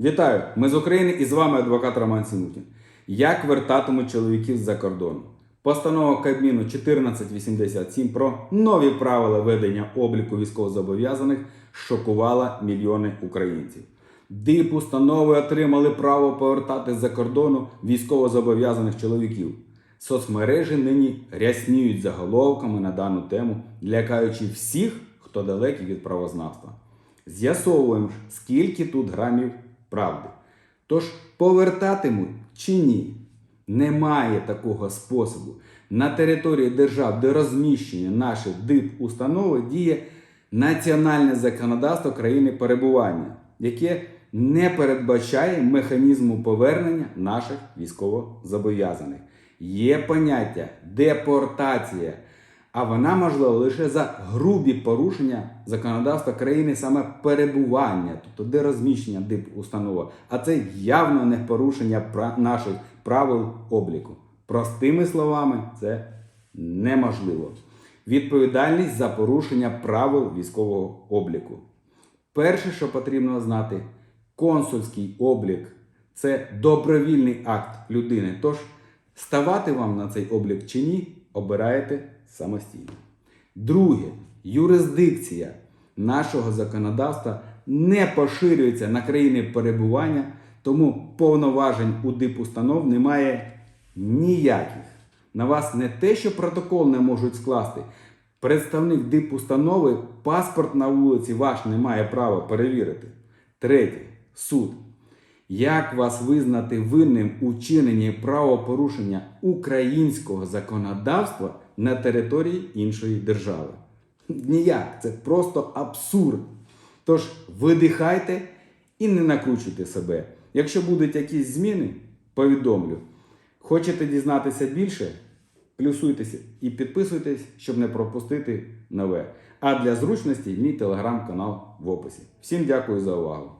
Вітаю! Ми з України і з вами адвокат Роман Сінутін. Як вертатимуть чоловіків з-за кордону? Постанова Кабміну 1487 про нові правила ведення обліку військовозобов'язаних шокувала мільйони українців. Дip установи отримали право повертати з-за кордону військовозобов'язаних чоловіків. Соцмережі нині рясніють заголовками на дану тему, лякаючи всіх, хто далекий від правознавства. З'ясовуємо, скільки тут грамів правди. Тож повертатимуть чи ні? Немає такого способу. На території держав, де розміщені наші дип-установи, діє національне законодавство країни перебування, яке не передбачає механізму повернення наших військовозобов'язаних. Є поняття депортація, а вона можлива лише за грубі порушення законодавства країни саме перебування, тобто де розміщення дип установа. А це явно не порушення наших правил обліку. Простими словами, це неможливо. Відповідальність за порушення правил військового обліку. Перше, що потрібно знати, консульський облік це добровільний акт людини. Тож ставати вам на цей облік чи ні, обираєте самостійно. Друге, юрисдикція нашого законодавства не поширюється на країни перебування, тому повноважень у дипустанов немає ніяких. На вас не те, що протокол не можуть скласти. Представник дипустанови паспорт на вулиці ваш не має права перевірити. Третє. Суд. Як вас визнати винним у чиненні правопорушення українського законодавства на території іншої держави? Ніяк, це просто абсурд. Тож видихайте і не накручуйте себе. Якщо будуть якісь зміни, повідомлю. Хочете дізнатися більше? Плюсуйтеся і підписуйтесь, щоб не пропустити нове. А для зручності мій телеграм-канал в описі. Всім дякую за увагу!